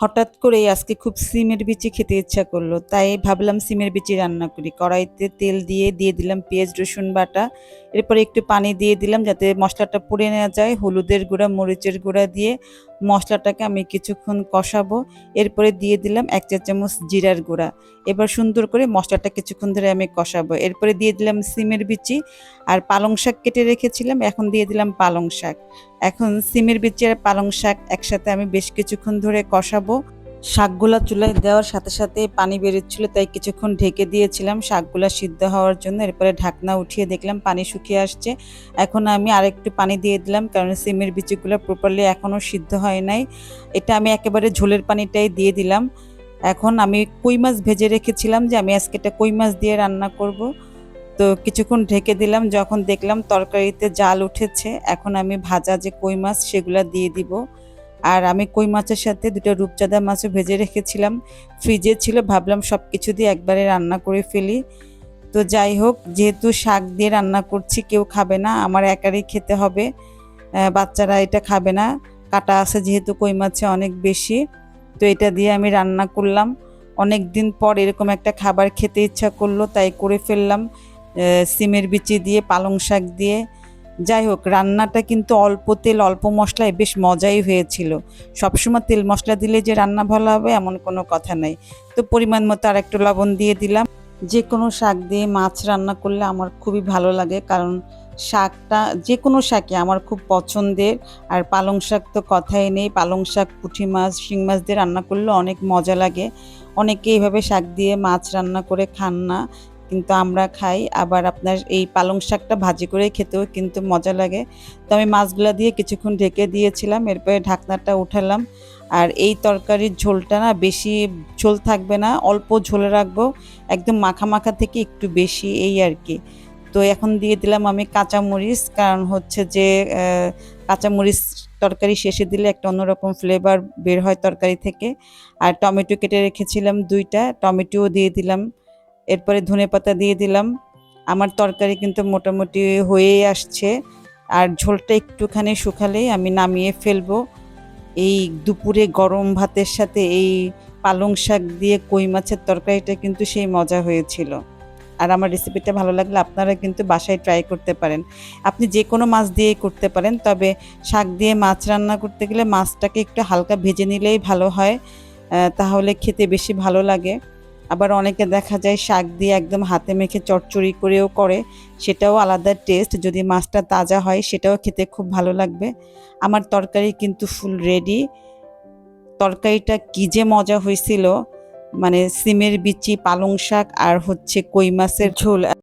হঠাৎ করেই আজকে খুব সিমের বিচি খেতে ইচ্ছা করল। তাই ভাবলাম সিমের বিচি রান্না করি। কড়াইতে তেল দিয়ে দিয়ে দিলাম পেঁয়াজ, রসুন বাটা। এরপরে একটু পানি দিয়ে দিলাম যাতে মশলাটা পুড়ে নেওয়া যায়। হলুদের গুঁড়া, মরিচের গুঁড়া দিয়ে মশলাটাকে আমি কিছুক্ষণ কষাবো। এরপরে দিয়ে দিলাম এক চা চামচ জিরার গুঁড়া। এবার সুন্দর করে মশলাটা কিছুক্ষণ ধরে আমি কষাবো। এরপরে দিয়ে দিলাম সিমের বিচি আর পালং শাক কেটে রেখেছিলাম, এখন দিয়ে দিলাম পালং শাক। এখন সিমের বিচি আর পালং শাক একসাথে আমি বেশ কিছুক্ষণ ধরে কষাবো। শাকগুলা চুলায় দেওয়ার সাথে সাথে পানি বেরোচ্ছিল, তাই কিছুক্ষণ ঢেকে দিয়েছিলাম। শাকগুলা সিদ্ধ হওয়ার জন্য এরপরে ঢাকনা উঠিয়ে দেখলাম পানি শুকিয়ে আসছে। এখন আমি আরেকটু পানি দিয়ে দিলাম, কারণ সিমের বিচিগুলো প্রপারলি এখনও সিদ্ধ হয় নাই। এটা আমি একেবারে ঝোলের পানিটাই দিয়ে দিলাম। এখন আমি কই মাছ ভেজে রেখেছিলাম যে আমি আজকে এটা কই মাছ দিয়ে রান্না করব। তো কিছুক্ষণ ঢেকে দিলাম, যখন দেখলাম তরকারিতে জাল উঠেছে, এখন আমি ভাজা যে কই মাছ সেগুলা দিয়ে দিব। আর আমি কই মাছের সাথে দুটো রূপচাঁদা মাছও ভেজে রেখেছিলাম। ফ্রিজে ছিল, ভাবলাম সব কিছু দিয়ে একবারে রান্না করে ফেলি। তো যাই হোক, যেহেতু শাক দিয়ে রান্না করছি, কেউ খাবে না, আমার একারই খেতে হবে। বাচ্চারা এটা খাবে না। কাটা আছে যেহেতু কই মাছে অনেক বেশি। তো এটা দিয়ে আমি রান্না করলাম। অনেক দিন পর এরকম একটা খাবার খেতে ইচ্ছা করল, তাই করে ফেললাম। সিমের বিচি দিয়ে, পালং শাক দিয়ে। যাই হোক, রান্নাটা কিন্তু অল্প তেল, অল্প মশলায় বেশ মজাই হয়েছিল। সবসময় তেল মশলা দিলে যে রান্না ভালো হবে এমন কোনো কথা নাই। তো পরিমাণ মতো আর একটু লবণ দিয়ে দিলাম। যে কোনো শাক দিয়ে মাছ রান্না করলে আমার খুবই ভালো লাগে, কারণ শাকটা যে কোনো শাকই আমার খুব পছন্দের। আর পালং শাক তো কথাই নেই, পালং শাক, পুঁটি মাছ, শিং মাছ দিয়ে রান্না করলে অনেক মজা লাগে। অনেকে এইভাবে শাক দিয়ে মাছ রান্না করে খান না। কিন্তু আমরা খাই। আবার আপনার এই পালং শাকটা ভাজি করে খেতেও কিন্তু মজা লাগে। তো আমি মাছগুলা দিয়ে কিছুক্ষণ ঢেকে দিয়েছিলাম, এরপরে ঢাকনাটা উঠালাম। আর এই তরকারির ঝোলটা না বেশি ঝোল থাকবে না, অল্প ঝোলে রাখব, একদম মাখা মাখা থেকে একটু বেশি, এই আর কি। তো এখন দিয়ে দিলাম আমি কাঁচামরিচ, কারণ হচ্ছে যে কাঁচামরিচ তরকারি শেষে দিলে একটা অন্যরকম ফ্লেভার বের হয় তরকারি থেকে। আর টমেটো কেটে রেখেছিলাম দুইটা, টমেটোও দিয়ে দিলাম। এরপরে ধনেপাতা দিয়ে দিলাম। আমার তরকারি কিন্তু মোটামুটি হয়েই আসছে। আর ঝোলটা একটুখানি শুকালেই আমি নামিয়ে ফেলব। এই দুপুরে গরম ভাতের সাথে এই পালং শাক দিয়ে কই মাছের তরকারিটা কিন্তু সেই মজা হয়েছিল। আর আমার রেসিপিটা ভালো লাগলে আপনারা কিন্তু বাসায় ট্রাই করতে পারেন। আপনি যে কোনো মাছ দিয়েই করতে পারেন, তবে শাক দিয়ে মাছ রান্না করতে গেলে মাছটাকে একটু হালকা ভেজে নিলেই ভালো হয়। তাহলে খেতে বেশি ভালো লাগে। আবার অনেকে দেখা যায় শাক দিয়ে একদম হাতে মেখে চটচড়ি করেও করে, সেটাও আলাদা টেস্ট যদি মাছটা তাজা হয় সেটাও খেতে খুব ভালো লাগবে। আমার তরকারি কিন্তু ফুল রেডি তরকারিটা কী যে মজা হয়েছিল মানে সিমের বিচি, পালং শাক আর হচ্ছে কই মাছের ঝোল।